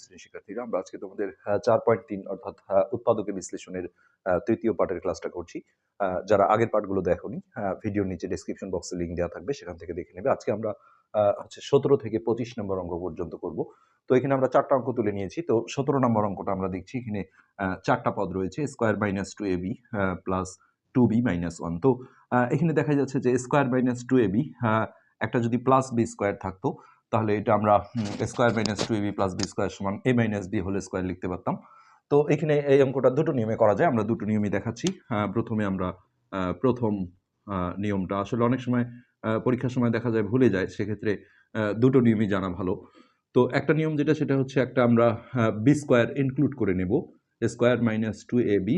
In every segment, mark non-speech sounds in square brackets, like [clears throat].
শ্রেণির শিক্ষার্থীরা। আমরা আজকে তোমাদের চার পয়েন্ট তিন অর্থাৎ উৎপাদকের বিশ্লেষণের তৃতীয় পার্টের ক্লাসটা করছি। যারা আগের পার্টগুলো দেখোনি ভিডিওর নিচে ডেসক্রিপশন বক্সে লিঙ্ক দেওয়া থাকবে, সেখান থেকে দেখে নেবে। আজকে আমরা হচ্ছে সতেরো থেকে পঁচিশ নম্বর অঙ্ক পর্যন্ত করব। তো এখানে আমরা চারটা অঙ্ক তুলে নিয়েছি। তো সতেরো নম্বর অঙ্কটা আমরা দেখছি, এখানে চারটা পদ রয়েছে square minus two A B plus two B minus one তো এখানে দেখা যাচ্ছে যে square minus two A B একটা যদি প্লাস বি স্কোয়ার থাকতো তাহলে এটা আমরা square minus two B plus B square সমান A minus B whole square লিখতে পারতাম। তো এখানে এই অঙ্কটা দুটো নিয়মে করা যায়, আমরা দুটো নিয়মই দেখাচ্ছি। প্রথমে আমরা প্রথম নিয়মটা আসলে অনেক সময় পরীক্ষার সময় দেখা যায় ভুলে যায়, সেক্ষেত্রে দুটো নিয়মই জানা ভালো। তো একটা নিয়ম যেটা, সেটা হচ্ছে একটা আমরা বি স্কোয়ার ইনক্লুড করে নেব। Square minus two A B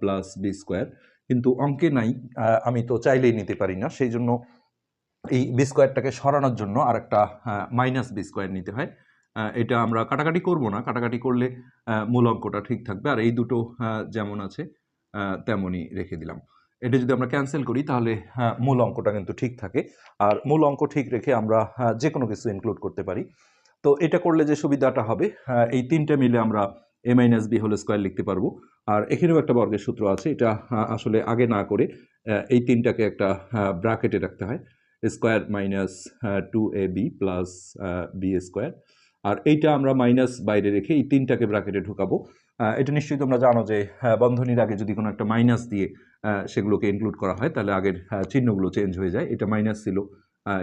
plus B square কিন্তু অঙ্কে নাই আমি তো চাইলেই নিতে পারি না, সেই জন্য এই বি স্কোয়ারটাকে সরানোর জন্য আর একটা মাইনাস বি স্কোয়ার নিতে হয়। এটা আমরা কাটাকাটি করব না, কাটাকাটি করলে মূল অঙ্কটা ঠিক থাকবে। আর এই দুটো যেমন আছে তেমনই রেখে দিলাম। এটা যদি আমরা ক্যান্সেল করি, তাহলে মূল অঙ্কটা কিন্তু ঠিক থাকে। আর মূল অঙ্ক ঠিক রেখে আমরা যে কোনো কিছু ইনক্লুড করতে পারি। তো এটা করলে যে সুবিধাটা হবে এই তিনটে মিলে আমরা A minus B whole square লিখতে পারব। আর এখানেও একটা বর্গের সূত্র আছে, এটা আসলে আগে না করে এই তিনটাকে একটা ব্র্যাকেটে রাখতে হয়। Square minus two A B plus B square আর এইটা আমরা মাইনাস বাইরে রেখে এই তিনটাকে ব্র্যাকেটে ঢুকাবো। এটা নিশ্চয়ই তোমরা জানো যে বন্ধনীর আগে যদি কোনো একটা মাইনাস দিয়ে সেগুলোকে ইনক্লুড করা হয়, তাহলে আগের চিহ্নগুলো চেঞ্জ হয়ে যায়। এটা মাইনাস ছিল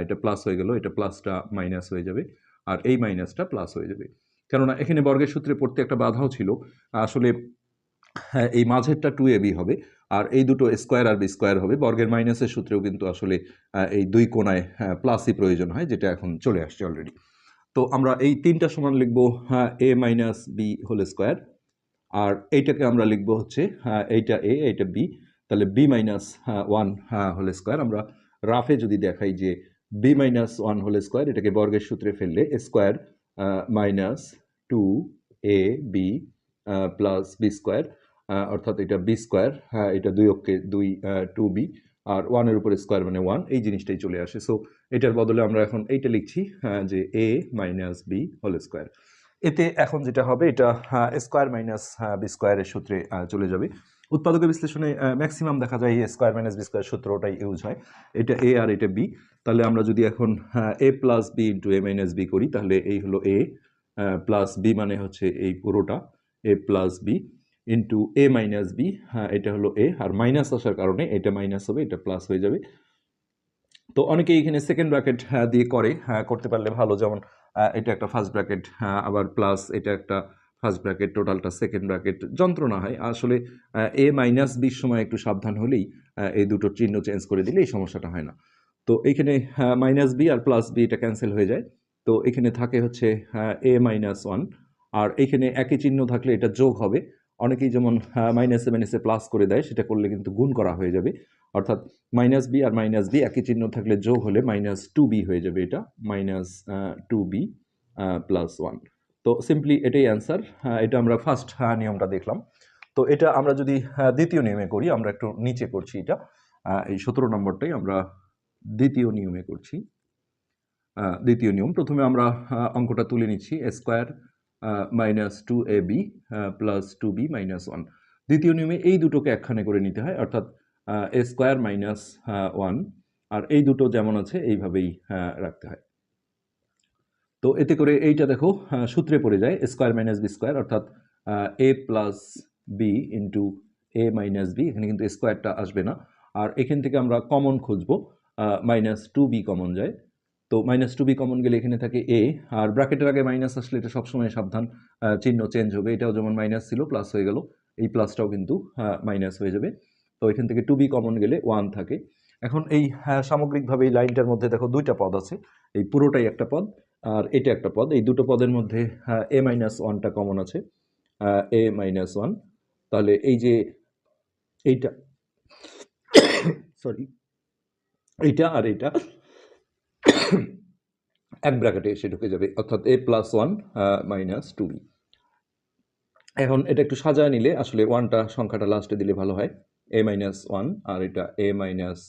এটা প্লাস হয়ে গেল, এটা প্লাসটা মাইনাস হয়ে যাবে, আর এই মাইনাসটা প্লাস হয়ে যাবে। কেননা এখানে বর্গের সূত্রে পড়তে একটা বাধাও ছিল। আসলে এই মাঝেরটা টু এ বি হবে। আর এই দুটো স্কোয়ার আর বি স্কোয়ার হবে। বর্গের মাইনাসের সূত্রেও কিন্তু আসলে এই দুই কোনায় প্লাসই প্রয়োজন হয় যেটা এখন চলে আসছে অলরেডি তো আমরা এই তিনটা সমান লিখব A minus B whole square আর এইটাকে আমরা লিখব হচ্ছে হ্যাঁ, এইটা এ এইটা বি তাহলে B minus one whole square আমরা রাফে যদি দেখাই যে B minus one whole square এটাকে বর্গের সূত্রে ফেললে square minus two A B plus B square অর্থাৎ এটা বি স্কোয়ার হ্যাঁ এটা দুই অক্ষে দুই টু বি আর ওয়ানের উপরে স্কোয়ার মানে ওয়ান এই জিনিসটাই চলে আসে। সো এটার বদলে আমরা এখন এইটা লিখছি হ্যাঁ, যে A minus B whole square এতে এখন যেটা হবে এটা স্কোয়ার মাইনাস বি স্কোয়ারের সূত্রে চলে যাবে। উৎপাদকের বিশ্লেষণে ম্যাক্সিমাম দেখা যায় স্কোয়ার মাইনাস বি স্কোয়ার সূত্রটাই ইউজ হয়। এটা এ আর এটা বি তাহলে আমরা যদি এখন A plus B into A minus B করি তাহলে এই হলো এ প্লাস বি মানে হচ্ছে এই পুরোটা A plus B into A minus B হ্যাঁ এটা হলো এ আর মাইনাস আসার কারণে এটা মাইনাস হবে এটা প্লাস হয়ে যাবে। তো অনেকে এখানে সেকেন্ড ব্র্যাকেট দিয়ে করে হ্যাঁ, করতে পারলে ভালো। যেমন এটা একটা ফার্স্ট ব্র্যাকেট আবার প্লাস এটা একটা ফার্স্ট ব্র্যাকেট টোটালটা সেকেন্ড ব্র্যাকেট যন্ত্রণা হয়। আসলে এ মাইনাস বির সময় একটু সাবধান হলেই এই দুটোর চিহ্ন চেঞ্জ করে দিলে এই সমস্যাটা হয় না। তো এখানে মাইনাস বি আর প্লাস বি এটা ক্যান্সেল হয়ে যায়। তো এখানে থাকে হচ্ছে এ মাইনাস ওয়ান আর এখানে একই চিহ্ন থাকলে এটা যোগ হবে। অনেকেই যেমন মাইনাসে মাইনাসে প্লাস করে দেয়, সেটা করলে কিন্তু গুণ করা হয়ে যাবে। অর্থাৎ মাইনাস বি আর মাইনাস বি একই চিহ্ন থাকলে যোগ হলে মাইনাস টু বি হয়ে যাবে এটা minus two B plus one তো সিম্পলি এটাই অ্যান্সার এটা আমরা ফার্স্ট নিয়মটা দেখলাম। তো এটা আমরা যদি দ্বিতীয় নিয়মে করি, আমরা একটু নিচে করছি এটা। এই সতেরো নম্বরটাই আমরা দ্বিতীয় নিয়মে করছি। দ্বিতীয় নিয়ম। প্রথমে আমরা অঙ্কটা তুলে নিচ্ছি square minus two A B plus two B minus one দ্বিতীয় নিয়মে এই দুটোকে একখানে করে নিতে হয়, অর্থাৎ এ স্কোয়ার মাইনাস ওয়ান আর এই দুটো যেমন আছে এইভাবেই রাখতে হয়। তো এতে করে এইটা দেখো সূত্রে পড়ে যায় স্কোয়ার মাইনাস বি স্কোয়ার অর্থাৎ A plus B into A minus B এখানে কিন্তু স্কোয়ারটা আসবে না। আর এখান থেকে আমরা কমন খুঁজবো মাইনাস টু বি কমন যায়। তো মাইনাস টু বি কমন গেলে এখানে থাকে এ আর ব্র্যাকেটের আগে মাইনাস আসলে এটা সবসময় সাবধান চিহ্ন চেঞ্জ হবে। এটাও যেমন মাইনাস ছিল প্লাস হয়ে গেল। এই প্লাসটাও কিন্তু মাইনাস হয়ে যাবে। তো এখান থেকে টু বি কমন গেলে ওয়ান থাকে। এখন এই হ্যাঁ, সামগ্রিকভাবে এই লাইনটার মধ্যে দেখো দুইটা পদ আছে। এই পুরোটাই একটা পদ আর এটা একটা পদ। এই দুটো পদের মধ্যে এ মাইনাস ওয়ানটা কমন আছে। এ মাইনাস ওয়ান তাহলে এই যে এইটা [coughs] সরি এইটা আর এইটা। এক ব্র্যাকেটে এসে ঢুকে যাবে, অর্থাৎ A plus one minus two B এখন এটা একটু সাজায় নিলে আসলে ওয়ানটা সংখ্যাটা লাস্টে দিলে ভালো হয়। এ মাইনাস ওয়ান আর এটা A minus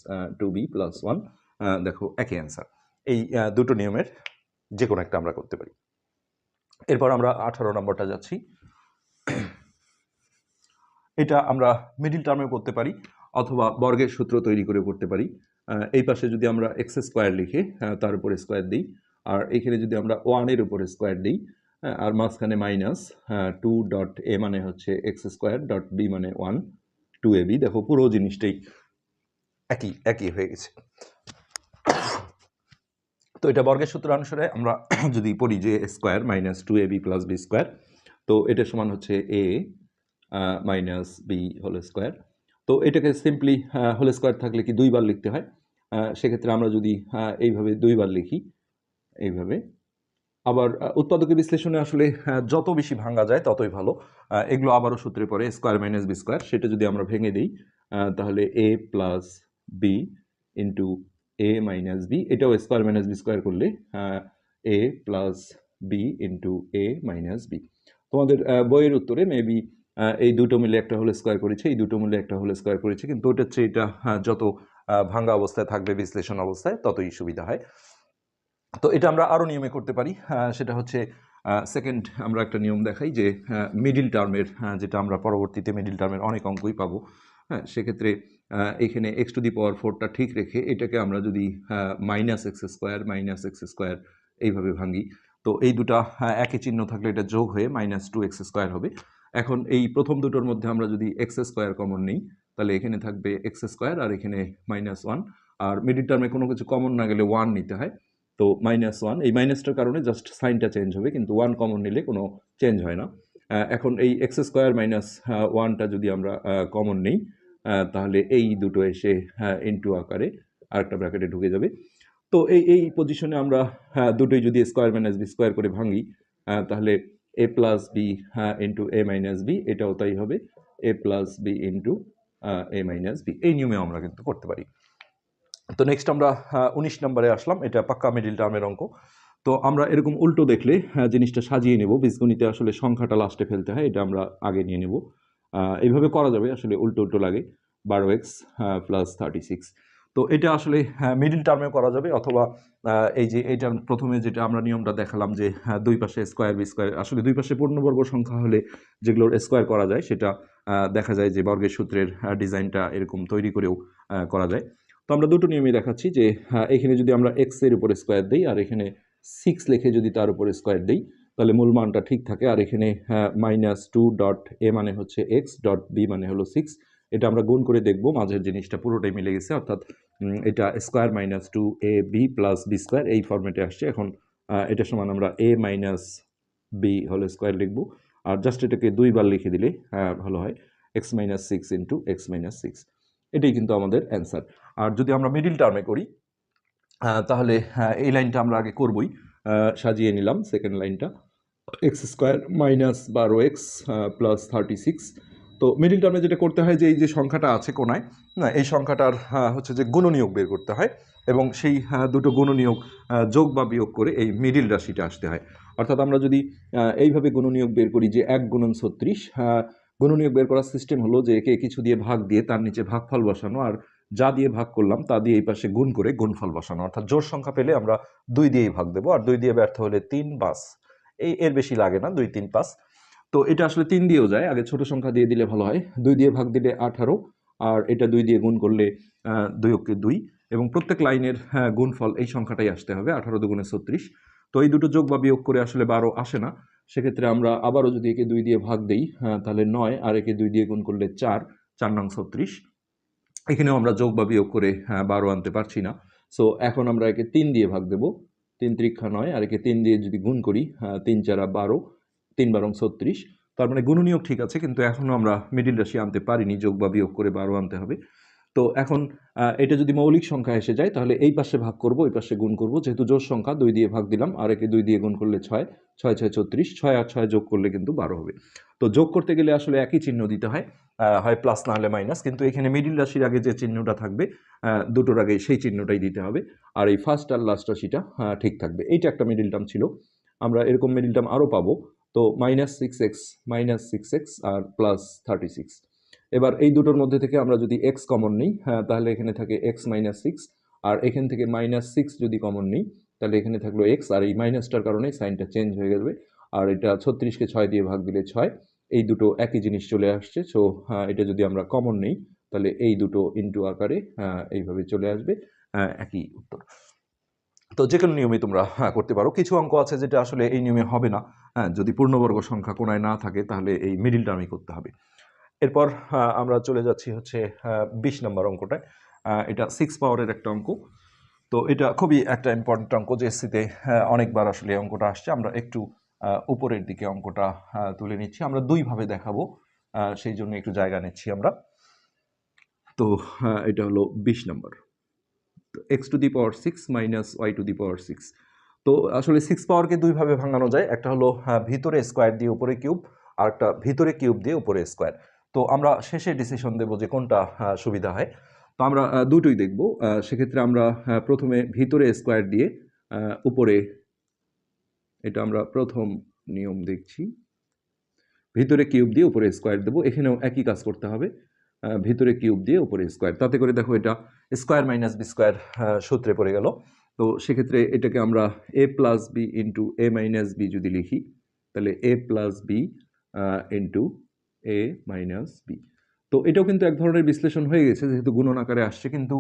two B plus one দেখো একই অ্যান্সার এই দুটো নিয়মের যে কোনো একটা আমরা করতে পারি। এরপর আমরা আঠারো নম্বরটা যাচ্ছি। এটা আমরা মিডিল টার্মেও করতে পারি, অথবা বর্গের সূত্র তৈরি করে করতে পারি। এই পাশে যদি আমরা এক্স স্কোয়ার লিখি আহ, তার উপরে স্কোয়ার দিই আর এখানে যদি আমরা ওয়ানের উপরে স্কোয়ার দিই হ্যাঁ, আর মাঝখানে মাইনাস টু ডট এ মানে হচ্ছে এক্স স্কোয়ার ডট বি মানে ওয়ান টু এ বি দেখো পুরো জিনিসটাই একই একই হয়ে গেছে। তো এটা বর্গের সূত্র অনুসারে আমরা [clears throat] যদি পড়ি যে square minus two A B plus B square তো এটা সমান হচ্ছে A minus B whole square তো এটাকে সিম্পলি হোল স্কোয়ার থাকলে কি দুইবার লিখতে হয়? সেক্ষেত্রে আমরা যদি এইভাবে দুইবার লিখি, এইভাবে। আবার উৎপাদকের বিশ্লেষণে আসলে যত বেশি ভাঙা যায় ততই ভালো। এগুলো আবারও সূত্রে পড়ে, স্কোয়ার মাইনাস বি স্কোয়ার। সেটা যদি আমরা ভেঙে দিই তাহলে A plus B into A minus B, এটাও স্কোয়ার মাইনাস বি স্কোয়ার করলে A plus B into A minus B. তোমাদের বইয়ের উত্তরে মেবি এই দুটো মিলে একটা হোল স্কোয়ার করেছে, এই দুটো মিলে একটা হোল স্কোয়ার করেছে, কিন্তু ওটার চেয়ে এটা যত আহ, ভাঙা অবস্থায় থাকবে বিশ্লেষণ অবস্থায় ততই সুবিধা হয়। তো এটা আমরা আরও নিয়মে করতে পারি। সেটা হচ্ছে সেকেন্ড আমরা একটা নিয়ম দেখাই যে মিডিল টার্মের যেটা আমরা পরবর্তীতে মিডিল টার্মের অনেক অঙ্কই পাবো। হ্যাঁ সেক্ষেত্রে এখানে এক্স টু দি পাওয়ার ফোরটা ঠিক রেখে এটাকে আমরা যদি minus X square minus X square এইভাবে ভাঙি তো এই দুটা একই চিহ্ন থাকলে এটা যোগ হয়ে মাইনাস টু এক্স স্কোয়ার হবে। এখন এই প্রথম দুটোর মধ্যে আমরা যদি এক্স স্কোয়ার কমন নিই তাহলে এখানে থাকবে এক্স স্কোয়ার আর এখানে মাইনাস ওয়ান আর মিডিল টার্মে কোনো কিছু কমন না গেলে ওয়ান নিতে হয়। তো মাইনাস ওয়ান এই মাইনাসটার কারণে জাস্ট সাইনটা চেঞ্জ হবে, কিন্তু ওয়ান কমন নিলে কোনো চেঞ্জ হয় না। এখন এই এক্স স্কোয়ার মাইনাস ওয়ানটা যদি আমরা কমন নিই তাহলে এই দুটো এসে ইনটু আকারে আরেকটা ব্র্যাকেটে ঢুকে যাবে। তো এই এই পজিশনে আমরা দুটোই যদি স্কোয়ার মাইনাস বি স্কোয়ার করে ভাঙি তাহলে A plus B into A minus B এটাও তাই হবে। A plus B into A minus B এই নিয়মে আমরা কিন্তু করতে পারি। তো নেক্সট আমরা উনিশ নম্বরে আসলাম, এটা পাক্কা মিডিল টার্মের অঙ্ক। তো আমরা এরকম উল্টো দেখলে জিনিসটা সাজিয়ে নেব। বীজগণিতে আসলে সংখ্যাটা লাস্টে ফেলতে হয়, এটা আমরা আগে নিয়ে নেব। এইভাবে করা যাবে, আসলে উল্টো উল্টো লাগে। বারো এক্স প্লাস থার্টি সিক্স তো এটা আসলে মিডিল টার্মেও করা যাবে অথবা এই যে এইটার প্রথমে যেটা আমরা নিয়মটা দেখালাম যে হ্যাঁ, দুই পাশে স্কোয়ার বি স্কোয়ার আসলে দুই পাশে পূর্ণবর্গ সংখ্যা হলে যেগুলোর স্কোয়ার করা যায় সেটা দেখা যায় যে বর্গের সূত্রের ডিজাইনটা এরকম তৈরি করেও করা যায়। তো আমরা দুটো নিয়মই দেখাচ্ছি যে হ্যাঁ, এখানে যদি আমরা এক্সের উপরে স্কোয়ার দিই আর এখানে সিক্স লেখে যদি তার উপরে স্কোয়ার দিই তাহলে মূল মানটা ঠিক থাকে। আর এখানে মাইনাস টু ডট এ মানে হচ্ছে এক্স ডট বি মানে হলো সিক্স এটা আমরা গুণ করে দেখব, মাঝের জিনিসটা পুরোটাই মিলে গেছে, অর্থাৎ এটা square minus two A B plus B square এই ফর্মেটে আসছে। এখন এটা সমান আমরা এ মাইনাস বি হলো স্কোয়ার লিখব। আর জাস্ট এটাকে দুইবার লিখে দিলে ভালো হয় X minus six into X minus six এটাই কিন্তু আমাদের অ্যান্সার আর যদি আমরা মিডিল টার্মে করি তাহলে এই লাইনটা আমরা আগে করবই। সাজিয়ে নিলাম সেকেন্ড লাইনটা। এক্স স্কোয়ার মাইনাস বারো এক্স প্লাস থার্টি সিক্স তো মিডিল টার্মে যেটা করতে হয় যে, এই যে সংখ্যাটা আছে কোনায়, না, এই সংখ্যাটার হচ্ছে যে গুণনীয়োগ বের করতে হয় এবং সেই দুটো গুণনীয়োগ যোগ বা বিয়োগ করে এই মিডিল রাশিটা আসতে হয়। অর্থাৎ আমরা যদি এইভাবে গুণনীয়োগ বের করি যে এক গুণন ছত্রিশ গুণনীয়োগ বের করার সিস্টেম হলো যে একে কিছু দিয়ে ভাগ দিয়ে তার নিচে ভাগফল বসানো আর যা দিয়ে ভাগ করলাম তা দিয়ে এই পাশে গুণ করে গুণফল বসানো। অর্থাৎ জোর সংখ্যা পেলে আমরা দুই দিয়েই ভাগ দেবো আর দুই দিয়ে ব্যর্থ হলে তিন বাস এই, এর বেশি লাগে না, দুই, তিন, পাঁচ। তো এটা আসলে তিন দিয়েও যায়। আগে ছোট সংখ্যা দিয়ে দিলে ভালো হয়। দুই দিয়ে ভাগ দিলে আঠারো আর এটা দুই দিয়ে গুণ করলে দুই অক্ষে দুই। এবং প্রত্যেক লাইনের হ্যাঁ, গুণফল এই সংখ্যাটাই আসতে হবে আঠারো দুগুণে ছত্রিশ। তো এই দুটো যোগ বা বিয়োগ করে আসলে বারো আসে না। সেক্ষেত্রে আমরা আবারও যদি একে দুই দিয়ে ভাগ দিই হ্যাঁ, তাহলে নয় আর একে দুই দিয়ে গুণ করলে চার চার নং ছত্রিশ। এখানেও আমরা যোগ বা বিয়োগ করে হ্যাঁ, বারো আনতে পারছি না। সো এখন আমরা একে তিন দিয়ে ভাগ দেব। তিন ত্রিক্ষা নয় আর একে তিন দিয়ে যদি গুণ করি তিন চারা বারো তিন বারং ছত্রিশ তার মানে গুণনীয়ক ঠিক আছে, কিন্তু এখনও আমরা মিডিল রাশি আনতে পারিনি, যোগ বা বিয়োগ করে বারো আনতে হবে। তো এখন এটা যদি মৌলিক সংখ্যা এসে যায়, তাহলে এই পাশে ভাগ করব, এই পাশে গুণ করব। যেহেতু জোর সংখ্যা, দুই দিয়ে ভাগ দিলাম, আর একে দুই দিয়ে গুণ করলে ছয় ছয় ছয়, ছত্রিশ, ছয় আর ছয় যোগ করলে কিন্তু বারো হবে। তো যোগ করতে গেলে আসলে একই চিহ্ন দিতে হয় হয় প্লাস না হলে মাইনাস কিন্তু এখানে মিডিল রাশির আগে যে চিহ্নটা থাকবে দুটোর আগে সেই চিহ্নটাই দিতে হবে। আর এই ফার্স্ট আর লাস্ট রাশিটা ঠিক থাকবে। এইটা একটা মিডিল টার্ম ছিল। আমরা এরকম মিডিল টার্ম আরও পাবো। তো minus six X minus six X আর প্লাস থার্টি সিক্স এবার এই দুটোর মধ্যে থেকে আমরা যদি এক্স কমন নিই হ্যাঁ তাহলে এখানে থাকে এক্স মাইনাস সিক্স আর এখান থেকে মাইনাস সিক্স যদি কমন নিই তাহলে এখানে থাকল এক্স আর এই মাইনাসটার কারণে সাইনটা চেঞ্জ হয়ে যাবে আর এটা ছত্রিশকে ছয় দিয়ে ভাগ দিলে ছয় এই দুটো একই জিনিস চলে আসছে। সো এটা যদি আমরা কমন নিই তাহলে এই দুটো ইনটু আকারে আহ, এইভাবে চলে আসবে আহ, একই উত্তর। তো যে কোনো নিয়মে তোমরা হ্যাঁ, করতে পারো। কিছু অঙ্ক আছে যেটা আসলে এই নিয়মে হবে না। হ্যাঁ যদি পূর্ণবর্গ সংখ্যা কোনায় না থাকে, তাহলে এই মিডিল টার্মই করতে হবে। এরপর আমরা চলে যাচ্ছি হচ্ছে বিশ নম্বর অঙ্কটায় এটা সিক্স পাওয়ারের একটা অঙ্ক। তো এটা খুবই একটা ইম্পর্টেন্ট অঙ্ক। যে এসসিতে অনেকবার আসলে অঙ্কটা আসছে। আমরা একটু উপরের দিকে অঙ্কটা তুলে নিচ্ছি। আমরা দুইভাবে দেখাবো। সেই জন্য একটু জায়গা নিচ্ছি আমরা। তো এটা হলো বিশ নম্বর। তো X to the power six minus Y to the power six তো আসলে সিক্স পাওয়ারকে দুইভাবে ভাঙানো যায়। একটা হলো আহ, ভিতরে স্কোয়ার দিয়ে উপরে কিউব আর একটা ভিতরে কিউব দিয়ে উপরে স্কোয়ার তো আমরা শেষে ডিসিশন দেবো যে কোনটা সুবিধা হয়। তো আমরা দুটোই দেখব। সেক্ষেত্রে আমরা প্রথমে ভিতরে স্কোয়ার দিয়ে উপরে এটা আমরা প্রথম নিয়ম দেখছি। ভিতরে কিউব দিয়ে উপরে স্কোয়ার দেবো। এখানেও একই কাজ করতে হবে। ভিতরে কিউব দিয়ে উপরে স্কোয়ার তাতে করে দেখো এটা স্কোয়ার মাইনাস বি স্কোয়ার সূত্রে পড়ে গেল। তো সেক্ষেত্রে এটাকে আমরা A plus B into A minus B যদি লিখি, তাহলে A plus B into A minus B তো এটাও কিন্তু এক ধরনের বিশ্লেষণ হয়ে গেছে, যেহেতু গুণন আকারে আসছে, কিন্তু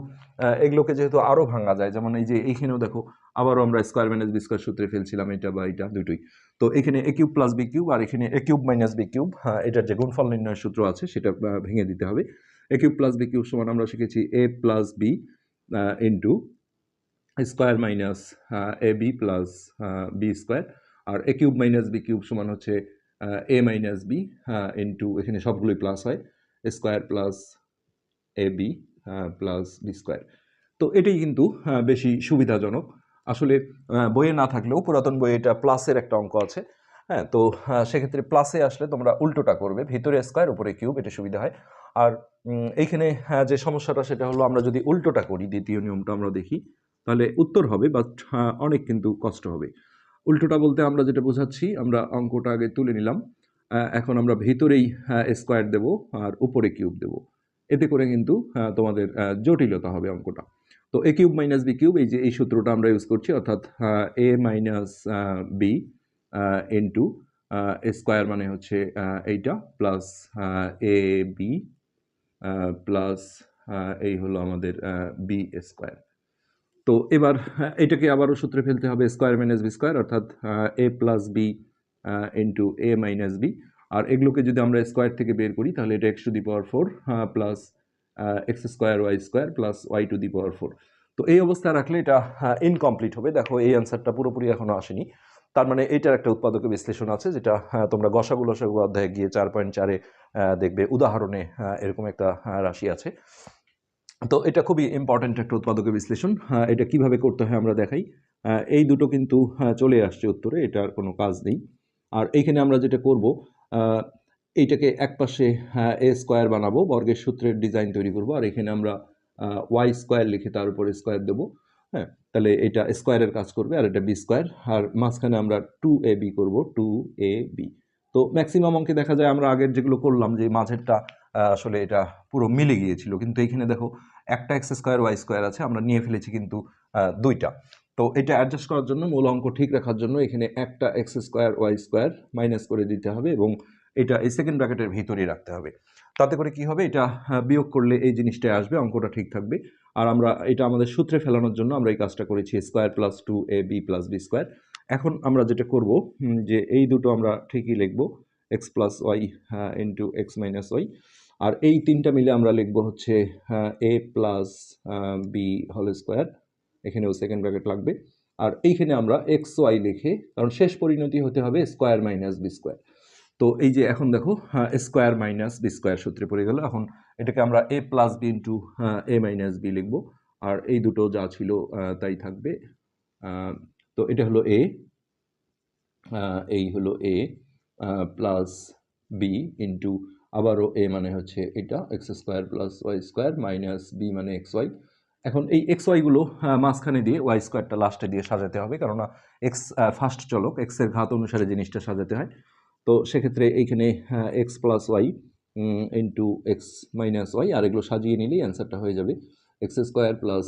এগুলোকে যেহেতু আরও ভাঙা যায়, যেমন এই যে এইখানেও দেখো, আবারও আমরা স্কোয়ার মাইনাস বি স্কোয়ার সূত্রে ফেলছিলাম এটা বা এটা দুটোই। তো এখানে A cube plus B cube আর এখানে A cube minus B cube এটার যে গুণফল নির্ণয়ের সূত্র আছে, সেটা ভেঙে দিতে হবে। A cube plus B cube সমান আমরা শিখেছি A plus B into square minus A B plus B square R A cube minus B cube সমান হচ্ছে এ মাইনাস বি ইন্টু এখানে সবগুলোই প্লাস হয় square plus A B plus B square তো এটাই কিন্তু বেশি সুবিধাজনক। আসলে বইয়ে না থাকলেও পুরাতন বইয়ে এটা প্লাসের একটা অঙ্ক আছে। হ্যাঁ তো সেক্ষেত্রে প্লাসে আসলে তোমরা উল্টোটা করবে, ভিতরে স্কোয়ার উপরে কিউব এটা সুবিধা হয়। আর এইখানে যে সমস্যাটা সেটা হলো আমরা যদি উল্টোটা করি, দ্বিতীয় নিয়মটা আমরা দেখি। তাহলে উত্তর হবে বাট অনেক কিন্তু কষ্ট হবে। উল্টোটা বলতে আমরা যেটা বোঝাচ্ছি আমরা অঙ্কটা আগে তুলে নিলাম। এখন আমরা ভিতরেই স্কোয়ার দেব আর উপরে কিউব দেব। এতে করে কিন্তু আহ, তোমাদের জটিলতা হবে অঙ্কটা। তো A cube minus B cube এই যে এই সূত্রটা আমরা ইউজ করছি অর্থাৎ A minus B into square মানে হচ্ছে এইটা প্লাস এ বি প্লাস এই হলো আমাদের বি স্কোয়ার তো এবার এটাকে আবারও সূত্রে ফেলতে হবে স্কোয়ার মাইনাস বি স্কোয়ার, অর্থাৎ A plus B into A minus B. আর এগুলোকে যদি আমরা স্কোয়ার থেকে বের করি, তাহলে এটা X to the power four plus X square Y square plus Y to the power four. তো এই অবস্থায় রাখলে এটা ইনকমপ্লিট হবে। দেখো, এই অ্যান্সারটা পুরোপুরি এখনও আসেনি। তার মানে এটার একটা উৎপাদকের বিশ্লেষণ আছে, যেটা তোমরা গসাগু লসাগু অধ্যায়ে গিয়ে চার পয়েন্ট চারে দেখবে। উদাহরণে এরকম একটা রাশি আছে। তো এটা খুবই ইম্পর্ট্যান্ট একটা উৎপাদকের বিশ্লেষণ। আহ, এটা কীভাবে করতে হয় আমরা দেখাই। এই দুটো কিন্তু আহ, চলে আসছে উত্তরে এটার কোনো কাজ নেই। আর এইখানে আমরা যেটা করব এইটাকে একপাশে এ স্কোয়ার বানাবো বর্গের সূত্রের ডিজাইন তৈরি করব। আর এখানে আমরা ওয়াই স্কোয়ার লিখে তার উপরে স্কোয়ার দেবো। হ্যাঁ তাহলে এটা স্কোয়ারের কাজ করবে আর এটা বি স্কোয়ার আর মাঝখানে আমরা টু এ বি করব টু এ বি তো ম্যাক্সিমাম অঙ্কে দেখা যায় আমরা আগের যেগুলো করলাম যে মাঝেরটা আসলে এটা পুরো মিলে গিয়েছিল। কিন্তু এইখানে দেখো, একটা এক্স স্কোয়ার ওয়াই স্কোয়ার আছে, আমরা নিয়ে ফেলেছি কিন্তু দুইটা। তো এটা অ্যাডজাস্ট করার জন্য মূল অঙ্ক ঠিক রাখার জন্য এখানে একটা X square Y square minus করে দিতে হবে এবং এটা এই সেকেন্ড ব্র্যাকেটের ভিতরেই রাখতে হবে। তাতে করে কি হবে? এটা বিয়োগ করলে এই জিনিসটাই আসবে, অঙ্কটা ঠিক থাকবে। আর আমরা এটা আমাদের সূত্রে ফেলানোর জন্য আমরা এই কাজটা করেছি square plus two A B plus B square এখন আমরা যেটা করব যে এই দুটো আমরা ঠিকই লিখব X plus Y into X minus Y আর এই তিনটা মিলে আমরা লিখব হচ্ছে এ প্লাস বি হল স্কোয়ার এখানেও সেকেন্ড ব্র্যাকেট লাগবে। আর এইখানে আমরা এক্স ওয়াই লিখে, কারণ শেষ পরিণতি হতে হবে স্কোয়ার মাইনাস বি স্কোয়ার তো এই যে এখন দেখো স্কোয়ার মাইনাস বি স্কোয়ার সূত্রে পড়ে গেল। এখন এটাকে আমরা A plus B into A minus B লিখব। আর এই দুটো যা ছিল তাই থাকবে। তো এটা হলো এ এই হলো এ প্লাস বি ইন্টু আবারও এ মানে হচ্ছে এটা X square plus Y square minus B মানে এক্স ওয়াই এখন এই এক্স ওয়াইগুলো মাঝখানে দিয়ে ওয়াই স্কোয়ারটা লাস্টে দিয়ে সাজাতে হবে, কেননা এক্স ফার্স্ট চলক এক্সের ঘাত অনুসারে জিনিসটা সাজাতে হয়। তো সেক্ষেত্রে এইখানে X plus Y into X minus Y আর এগুলো সাজিয়ে নিলেই অ্যান্সারটা হয়ে যাবে। X square plus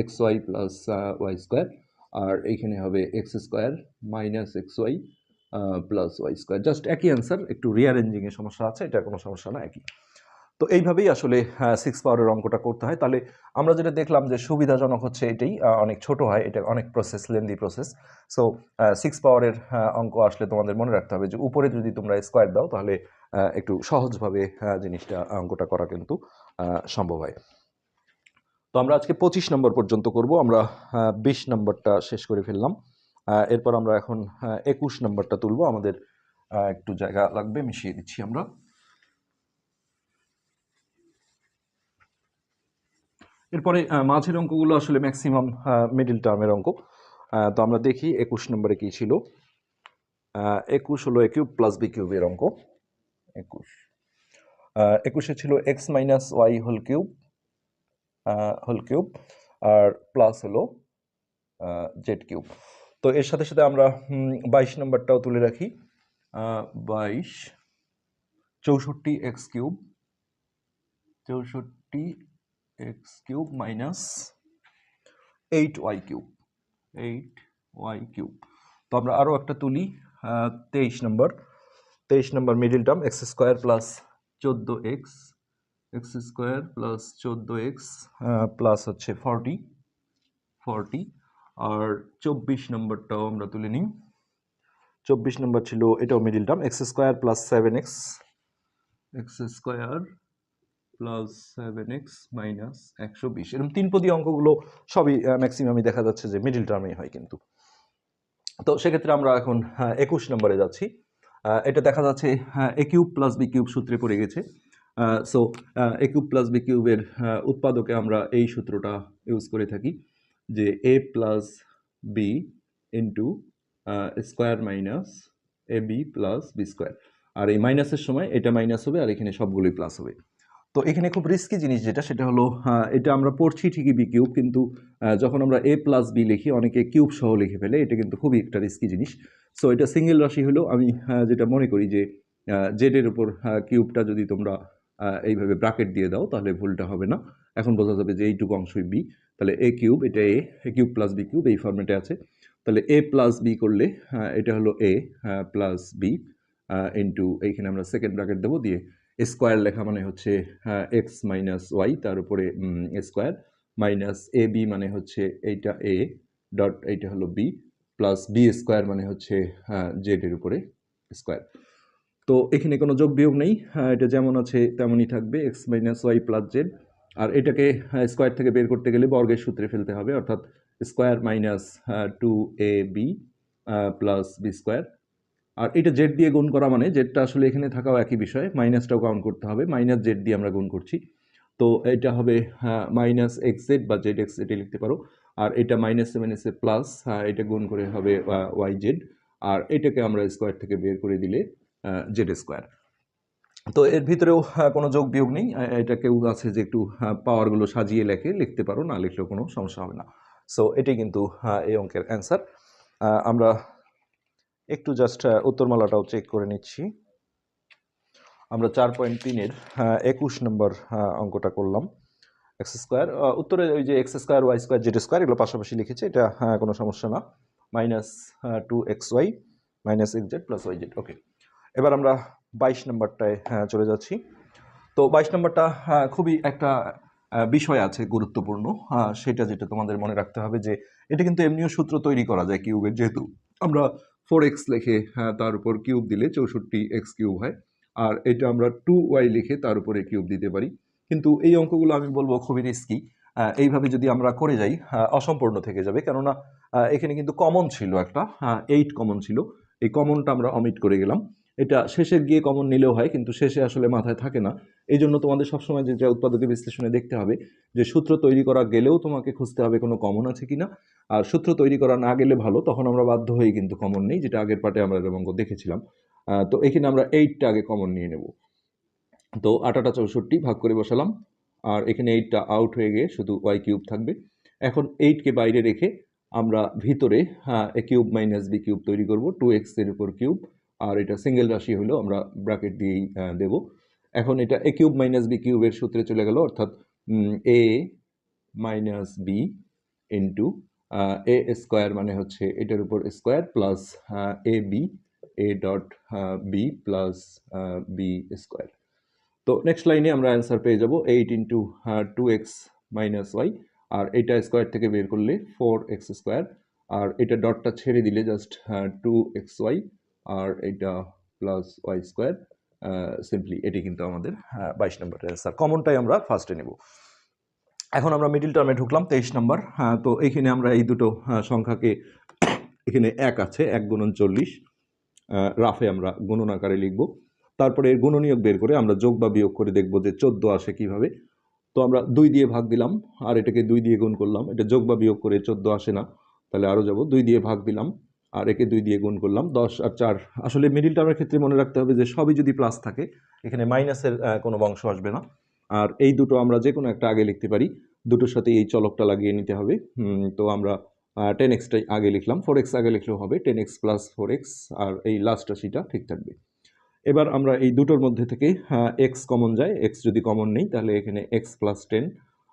X Y plus Y square আর এইখানে হবে X square minus X Y plus Y square just একই অ্যান্সার একটু রিয়ারেঞ্জিংয়ের সমস্যা আছে, এটা কোনো সমস্যা না, একই। তো এইভাবেই আসলে সিক্স পাওয়ারের অঙ্কটা করতে হয়। তাহলে আমরা যেটা দেখলাম যে সুবিধাজনক হচ্ছে এটাই অনেক ছোট হয়, এটা অনেক process lengthy process so six পাওয়ারের অঙ্ক আসলে তোমাদের মনে রাখতে হবে যে উপরে যদি তোমরা স্কোয়ার দাও, তাহলে একটু সহজভাবে জিনিসটা অঙ্কটা করা কিন্তু সম্ভব হয়। তো আমরা আজকে পঁচিশ নম্বর পর্যন্ত করব। আমরা বিশ নম্বরটা শেষ করে ফেললাম। এরপর আমরা এখন একুশ নম্বরটা তুলব। আমাদের একটু জায়গা লাগবে, মিশিয়ে দিচ্ছি আমরা। এরপরে মাঝের অঙ্কগুলো আসলে ম্যাক্সিমাম মিডিল টার্মের অঙ্ক। তো আমরা দেখি একুশ নম্বরে কি ছিল। একুশ হলো এ কিউব প্লাস বি কিউবের অঙ্ক। একুশ। একুশে ছিল X minus Y whole cube whole cube আর প্লাস হলো জেড কিউব তো এর সাথে সাথে আমরা বাইশ নম্বরটাও তুলে রাখি। বাইশ, চৌষট্টি এক্স কিউব, চৌষট্টি X cube minus eight Y cube, eight Y cube. তো আমরা আরও একটা তুলি তেইশ নম্বর। তেইশ নম্বর middle term, X square plus চোদ্দ এক্স এক্স স্কোয়ার প্লাস চোদ্দ এক্স প্লাস হচ্ছে ফর্টি ফর্টি। আর চব্বিশ নম্বরটাও আমরা তুলে নিই। চব্বিশ নম্বর ছিল এটাও middle term X square plus seven X X square plus seven X minus একশো বিশ। এরকম তিন পদী অঙ্কগুলো সবই ম্যাক্সিমামই দেখা যাচ্ছে যে মিডিল টার্মেই হয় কিন্তু। তো সেক্ষেত্রে আমরা এখন একুশ নম্বরে যাচ্ছি। এটা দেখা যাচ্ছে A cube plus B cube সূত্রে পড়ে গেছে। So A cube plus B কিউবের উৎপাদকে আমরা এই সূত্রটা ইউজ করে থাকি। যে A plus B into square minus A B plus B square আর এই মাইনাসের সময় এটা মাইনাস হবে আর এখানে সবগুলোই প্লাস হবে। তো এখানে খুব রিস্কি জিনিস যেটা, সেটা হলো এটা আমরা পড়ছি ঠিকই বি কিউব কিন্তু যখন আমরা এ প্লাস বি লিখি, অনেকে কিউব সহ লিখে ফেলে, এটা কিন্তু খুবই একটা রিস্কি জিনিস। সো এটা সিঙ্গেল রাশি হলেও আমি যেটা মনে করি যে জেডের উপর কিউবটা যদি তোমরা এইভাবে ব্রাকেট দিয়ে দাও, তাহলে ভুলটা হবে না। এখন বোঝা যাবে যে এইটুকু অংশই বি তাহলে এ কিউব এটা A A cube plus B cube এই ফর্মেটে আছে। তাহলে এ প্লাস বি করলে আহ, এটা হলো এ প্লাস বি ইন্টু এইখানে আমরা সেকেন্ড ব্র্যাকেট দেবো দিয়ে স্কোয়ার লেখা মানে হচ্ছে এক্স মাইনাস ওয়াই তার উপরে স্কোয়ার মাইনাস এ বি মানে হচ্ছে এইটা এ ডট এইটা হলো বি প্লাস বি স্কোয়ার মানে হচ্ছে জেড এর উপরে স্কোয়ার তো এখানে কোনো যোগ বিয়োগ নেই হ্যাঁ, এটা যেমন আছে তেমনই থাকবে X minus Y plus Z আর এটাকে স্কোয়ার থেকে বের করতে গেলে বর্গের সূত্রে ফেলতে হবে। অর্থাৎ square minus two A B plus B square আর এটা জেড দিয়ে গুণ করা মানে জেডটা আসলে এখানে থাকাও একই বিষয়। মাইনাসটাও কাউন্ট করতে হবে। মাইনাস জেড দিয়ে আমরা গুণ করছি। তো এটা হবে মাইনাস এক্স জেড বা জেড এক্স এটা লিখতে পারো। আর এটা মাইনাস মাইনাসে প্লাস এটা গুণ করে হবে ওয়াই জেড আর এটাকে আমরা স্কোয়ার থেকে বের করে দিলে জেড স্কোয়ার তো এর ভিতরেও আহ, কোনো যোগ বিয়োগ নেই। এটা কেউ আছে যে একটু পাওয়ারগুলো সাজিয়ে লেখে লিখতে পারো না লিখলেও কোনো সমস্যা হবে না। সো এটি কিন্তু আহ, এই অঙ্কের অ্যান্সার আমরা একটু জাস্ট উত্তরমালাটাও চেক করে নিচ্ছি। আমরা চার পয়েন্ট তিনের একুশ নম্বর অঙ্কটা করলাম। এক্স স্কোয়ার উত্তরে ওই যে X square Y square Z square এগুলো পাশাপাশি লিখেছে এটা হ্যাঁ, কোনো সমস্যা না। Minus two X Y minus X Z plus Y Z okay এবার আমরা বাইশ নম্বরটায় হ্যাঁ, চলে যাচ্ছি। তো বাইশ নম্বরটা হ্যাঁ, খুবই একটা বিষয় আছে গুরুত্বপূর্ণ। হ্যাঁ, সেটা যেটা তোমাদের মনে রাখতে হবে যে এটা কিন্তু এমনিও সূত্র তৈরি করা যায় কিউবের যেহেতু আমরা ফোর এক্স লিখে তার উপর কিউব দিলে চৌষট্টি এক্স কিউব হয়। আর এটা আমরা টু ওয়াই লিখে তার উপরে কিউব দিতে পারি। কিন্তু এই অঙ্কগুলো আমি বলব খুবই রিস্কি এইভাবে যদি আমরা করে যাই অসম্পূর্ণ থেকে যাবে। কেননা এখানে কিন্তু কমন ছিল একটা এইট কমন ছিল। এই কমনটা আমরা অমিট করে গেলাম। এটা শেষের গিয়ে কমন নিলেও হয়, কিন্তু শেষে আসলে মাথায় থাকে না। এই জন্য তোমাদের সবসময় যেটা উৎপাদকের বিশ্লেষণে দেখতে হবে, যে সূত্র তৈরি করা গেলেও তোমাকে খুঁজতে হবে কোনো কমন আছে কিনা। আর সূত্র তৈরি করা না গেলে ভালো, তখন আমরা বাধ্য হয়ে কিন্তু কমন নেই, যেটা আগের পার্টে আমরা অঙ্ক দেখেছিলাম। তো এখানে আমরা এইটটা আগে কমন নিয়ে নেব। তো আটাটা চৌষট্টি ভাগ করে বসালাম, আর এখানে এইটটা আউট হয়ে গিয়ে শুধু ওয়াই কিউব থাকবে। এখন এইটকে বাইরে রেখে আমরা ভিতরে হ্যাঁ কিউব মাইনাস বি কিউব তৈরি করব টু এক্সের উপর কিউব আর এটা সিঙ্গেল রাশি হলেও আমরা ব্র্যাকেট দিয়েই দেব। এখন এটা এ কিউব মাইনাস বি কিউবের সূত্রে চলে গেল, অর্থাৎ A minus B into A square মানে হচ্ছে এটার উপর square plus A B A dot B plus B square তো নেক্সট লাইনে আমরা অ্যান্সার পেয়ে যাব eight into two X minus Y আর এটা স্কোয়ার থেকে বের করলে ফোর এক্স স্কোয়ার আর এটা ডটটা ছেড়ে দিলে জাস্ট টু এক্স ওয়াই আর এটা প্লাস ওয়াই স্কোয়ার সিম্পলি এটি কিন্তু আমাদের বাইশ নম্বরের অ্যান্সার কমনটাই আমরা ফার্স্টে নেব। এখন আমরা মিডিল টার্মে ঢুকলাম তেইশ নম্বর হ্যাঁ, তো এইখানে আমরা এই দুটো সংখ্যাকে এখানে এক আছে এক গুণন চল্লিশ রাফে আমরা গুণন আকারে লিখব। তারপরে এর গুণনীয়ক বের করে আমরা যোগ বা বিয়োগ করে দেখব যে চোদ্দ আসে কীভাবে। তো আমরা দুই দিয়ে ভাগ দিলাম আর এটাকে দুই দিয়ে গুণ করলাম। এটা যোগ বা বিয়োগ করে চোদ্দ আসে না তাহলে আরও যাব। দুই দিয়ে ভাগ দিলাম আর একে দুই দিয়ে গুণ করলাম, দশ আর চার। আসলে মিডিল টার্মের ক্ষেত্রে মনে রাখতে হবে যে সবই যদি প্লাস থাকে, এখানে মাইনাসের কোনো বংশ আসবে না। আর এই দুটো আমরা যে কোনো একটা আগে লিখতে পারি, দুটোর সাথে এই চলকটা লাগিয়ে নিতে হবে। তো আমরা টেন এক্সটাই আগে লিখলাম ফোর এক্স আগে লিখলেও হবে ten X plus four X আর এই লাস্ট রাশিটা ঠিক থাকবে। এবার আমরা এই দুটোর মধ্যে থেকে এক্স কমন যায় এক্স যদি কমন নেই, তাহলে এখানে এক্স প্লাস টেন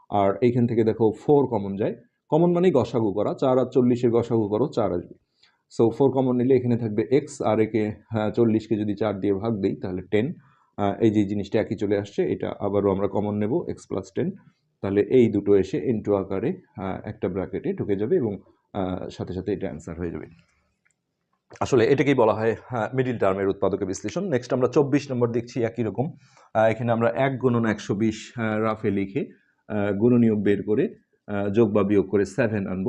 আর এইখান থেকে দেখো ফোর কমন যায়। কমন মানেই গসাগু করা, চার আর চল্লিশের গসাগু করো, চার আসবে। সো ফোর কমন নিলে এখানে থাকবে এক্স আর একে হ্যাঁ, চল্লিশকে যদি চার দিয়ে ভাগ দিই তাহলে টেন এই যে জিনিসটা একই চলে আসছে এটা আবারও আমরা কমন নেব এক্স প্লাস টেন তাহলে এই দুটো এসে ইন্টু আকারে একটা ব্র্যাকেটে ঢুকে যাবে এবং সাথে সাথে এটা অ্যান্সার হয়ে যাবে। আসলে এটাকেই বলা হয় মিডিল টার্মের উৎপাদকের বিশ্লেষণ। নেক্সট আমরা চব্বিশ নম্বর দেখছি একই রকম। এখানে আমরা এক গুণন একশো বিশ রাফে লিখে আহ, গুণনীয়ক বের করে যোগ বা বিয়োগ করে সেভেন আনব।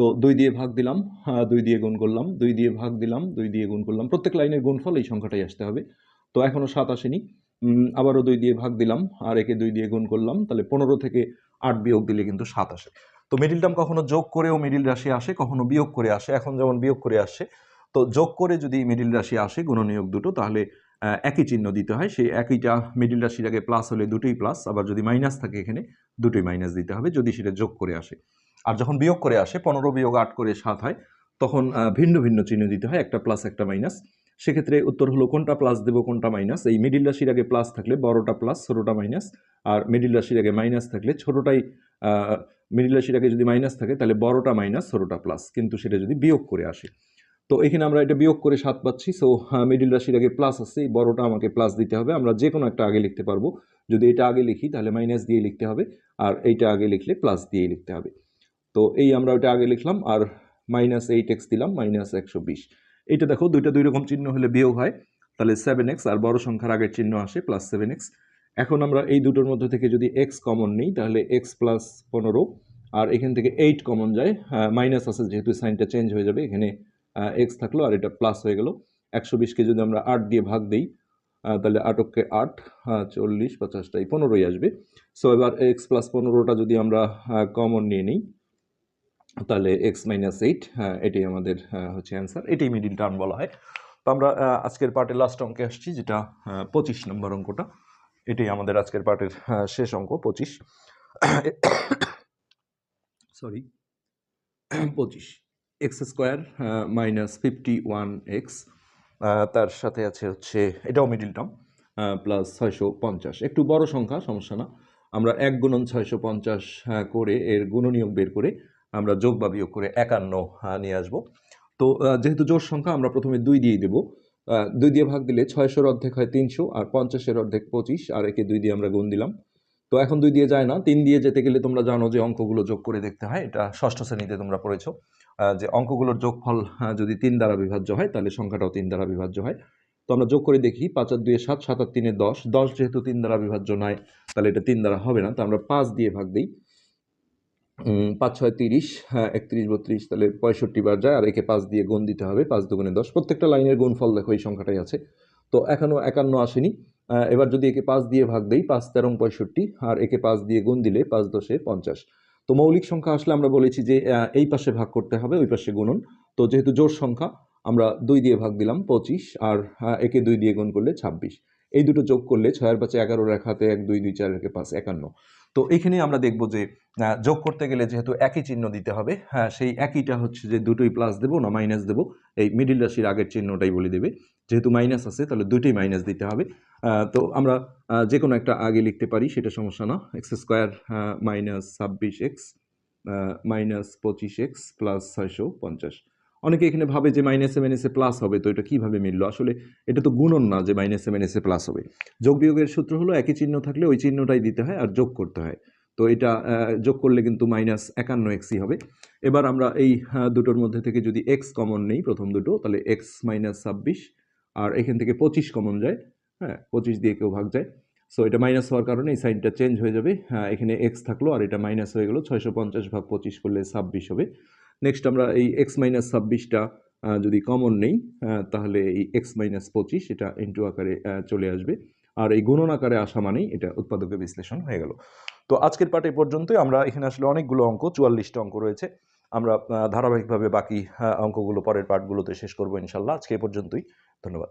তো দুই দিয়ে ভাগ দিলাম আহ, দুই দিয়ে গুণ করলাম দুই দিয়ে ভাগ দিলাম দুই দিয়ে গুণ করলাম। প্রত্যেক লাইনের গুণফল এই সংখ্যাটাই আসতে হবে। তো এখনও সাত আসেনি। আবারও দুই দিয়ে ভাগ দিলাম আর একে দুই দিয়ে গুণ করলাম। তাহলে পনেরো থেকে আট বিয়োগ দিলে কিন্তু সাত আসে। তো মিডিল টার্ম কখনো যোগ করেও মিডিল রাশি আসে কখনো বিয়োগ করে আসে। এখন যেমন বিয়োগ করে আসছে তো যোগ করে যদি মিডিল রাশি আসে গুণনীয়ক দুটো তাহলে একই চিহ্ন দিতে হয়। সেই একইটা মিডিল রাশির আগে প্লাস হলে দুটোই প্লাস আবার যদি মাইনাস থাকে এখানে দুটোই মাইনাস দিতে হবে যদি সেটা যোগ করে আসে। আর যখন বিয়োগ করে আসে, পনেরো বিয়োগ আট করে সাত হয়, তখন ভিন্ন ভিন্ন চিহ্ন দিতে হয়, একটা প্লাস একটা মাইনাস সেক্ষেত্রে উত্তর হলো কোনটা প্লাস দেবো, কোনটা মাইনাস এই মিডিল রাশির আগে প্লাস থাকলে বড়টা প্লাস ছোটোটা মাইনাস আর মিডিল রাশির আগে মাইনাস থাকলে ছোটোটাই মিডিল রাশির আগে যদি মাইনাস থাকে, তাহলে বড়টা মাইনাস ছোটোটা প্লাস কিন্তু সেটা যদি বিয়োগ করে আসে। তো এখানে আমরা এটা বিয়োগ করে সাত পাচ্ছি। সো মিডিল রাশির আগে প্লাস আছে, এই বড়টা আমাকে প্লাস দিতে হবে। আমরা যে কোনো একটা আগে লিখতে পারব। যদি এটা আগে লিখি, তাহলে মাইনাস দিয়ে লিখতে হবে। আর এইটা আগে লিখলে প্লাস দিয়ে লিখতে হবে। তো এই আমরা ওটা আগে লিখলাম আর মাইনাস এইট এক্স দিলাম মাইনাস একশো বিশ। এইটা দেখো দুইটা দুই রকম চিহ্ন হলে বিয়োগ হয় তাহলে সেভেন এক্স আর বড় সংখ্যার আগের চিহ্ন আসে প্লাস সেভেন এক্স এখন আমরা এই দুটোর মধ্যে থেকে যদি এক্স কমন নিই তাহলে এক্স প্লাস পনেরো আর এখান থেকে এইট কমন যায় মাইনাস আছে যেহেতু সাইনটা চেঞ্জ হয়ে যাবে এখানে এক্স থাকল আর এটা প্লাস হয়ে গেল। একশো বিশকে যদি আমরা আট দিয়ে ভাগ দিই তাহলে আটককে আট হ্যাঁ, চল্লিশ পঞ্চাশটাই পনেরোই আসবে। সো এবার এক্স প্লাস পনেরোটা যদি আমরা কমন নিয়ে নিই তাহলে এক্স মাইনাস এইট এটাই আমাদের হচ্ছে অ্যান্সার এটাই মিডিল টার্ম বলা হয়। তো আমরা আজকের পার্টের লাস্ট অঙ্কে আসছি, যেটা পঁচিশ নম্বর অঙ্কটা এটাই আমাদের আজকের পার্টের শেষ অঙ্ক পঁচিশ। সরি পঁচিশ। X square minus fifty one X তার সাথে আছে হচ্ছে, এটাও মিডিল টার্ম প্লাস ছয়শো পঞ্চাশ। একটু বড় সংখ্যা, সমস্যা না। আমরা এক গুণন ছয়শো পঞ্চাশ করে এর গুণনীয়ক বের করে আমরা যোগ বা বিয়োগ করে একান্ন নিয়ে আসব। তো যেহেতু জোর সংখ্যা আমরা প্রথমে দুই দিয়ে দেবো দুই দিয়ে ভাগ দিলে ছয়শোর অর্ধেক হয় তিনশো আর পঞ্চাশের অর্ধেক পঁচিশ, আর একে দুই দিয়ে আমরা গুণ দিলাম। তো এখন দুই দিয়ে যায় না, তিন দিয়ে যেতে গেলে তোমরা জানো যে অঙ্কগুলো যোগ করে দেখতে হয়, এটা ষষ্ঠ শ্রেণীতে তোমরা পড়েছো। যে অঙ্কগুলোর যোগফল যদি তিন দ্বারা বিভাজ্য হয়, তাহলে সংখ্যাটাও তিন দ্বারা বিভাজ্য হয়। তো আমরা যোগ করে দেখি, পাঁচ আর দুয়ে সাত সাত আর তিনে দশ দশ যেহেতু তিন দ্বারা বিভাজ্য নয়, তাহলে এটা তিন দ্বারা হবে না, তো আমরা পাঁচ দিয়ে ভাগ দিই। পাঁচ ছয় তিরিশ হ্যাঁ একত্রিশ বত্রিশ তাহলে পঁয়ষট্টি বার যায় আর একে পাঁচ দিয়ে গুণ দিতে হবে পাঁচ দুগুণে দশ। প্রত্যেকটা লাইনের গুণফল দেখো এই সংখ্যাটাই আছে। তো এখনও একান্ন আসেনি। এবার যদি একে পাঁচ দিয়ে ভাগ দেই পাঁচ তেরো পঁয়ষট্টি আর একে পাঁচ দিয়ে গুণ দিলে পাঁচ দশে পঞ্চাশ। তো মৌলিক সংখ্যা আসলে আমরা বলেছি যে এই পাশে ভাগ করতে হবে ওই পাশে গুণন। তো যেহেতু জোর সংখ্যা আমরা দুই দিয়ে ভাগ দিলাম পঁচিশ আর আহ, একে দুই দিয়ে গুণ করলে ছাব্বিশ। এই দুটো যোগ করলে ছয়ের পাঁচে এগারোর এক হাতে এক দুই দুই চার একে পাঁচ একান্ন। তো এইখানে আমরা দেখব যে যোগ করতে গেলে যেহেতু একই চিহ্ন দিতে হবে হ্যাঁ সেই একইটা হচ্ছে যে দুটোই প্লাস দেবো না মাইনাস দেবো, এই মিডিল রাশির আগের চিহ্নটাই বলে দেবে। যেহেতু মাইনাস আছে, তাহলে দুটোই মাইনাস দিতে হবে। তো আমরা যে কোনো একটা আগে লিখতে পারি, সেটা সমস্যা না। এক্স স্কোয়ার মাইনাস ছাব্বিশ এক্স মাইনাস পঁচিশ এক্স প্লাস ছয়শো পঞ্চাশ। অনেকে এখানে ভাবে যে মাইনাসে মাইনাসে প্লাস হবে, তো এটা কীভাবে মিললো? আসলে এটা তো গুণন না যে মাইনাসে মাইনাসে প্লাস হবে। যোগ বিয়োগের সূত্র হলো একই চিহ্ন থাকলে ওই চিহ্নটাই দিতে হয় আর যোগ করতে হয়। তো এটা যোগ করলে কিন্তু মাইনাস একান্ন এক্সই হবে। এবার আমরা এই দুটোর মধ্যে থেকে যদি এক্স কমন নেই, প্রথম দুটো, তাহলে এক্স মাইনাস ছাব্বিশ, আর এখান থেকে পঁচিশ কমন যায়। হ্যাঁ পঁচিশ দিয়ে কেউ ভাগ যায়। সো এটা মাইনাস হওয়ার কারণে এই সাইনটা চেঞ্জ হয়ে যাবে। হ্যাঁ এখানে এক্স থাকল আর এটা মাইনাস হয়ে গেলো। ছয়শো পঞ্চাশ ভাগ পঁচিশ করলে ছাব্বিশ হবে। নেক্সট আমরা এই এক্স মাইনাস ছাব্বিশটা যদি কমন নেই তাহলে এই এক্স মাইনাস পঁচিশ, এটা ইন্টু আকারে চলে আসবে। আর এই গুণন আকারে আসা মানেই এটা উৎপাদকের বিশ্লেষণ হয়ে গেল। তো আজকের পাঠ এই পর্যন্তই। আমরা এখানে আসলে অনেকগুলো অঙ্ক, চুয়াল্লিশটা অঙ্ক রয়েছে। আমরা ধারাবাহিকভাবে বাকি অঙ্কগুলো পরের পাঠগুলোতে শেষ করব ইনশাল্লাহ। আজকে এই পর্যন্তই। ধন্যবাদ।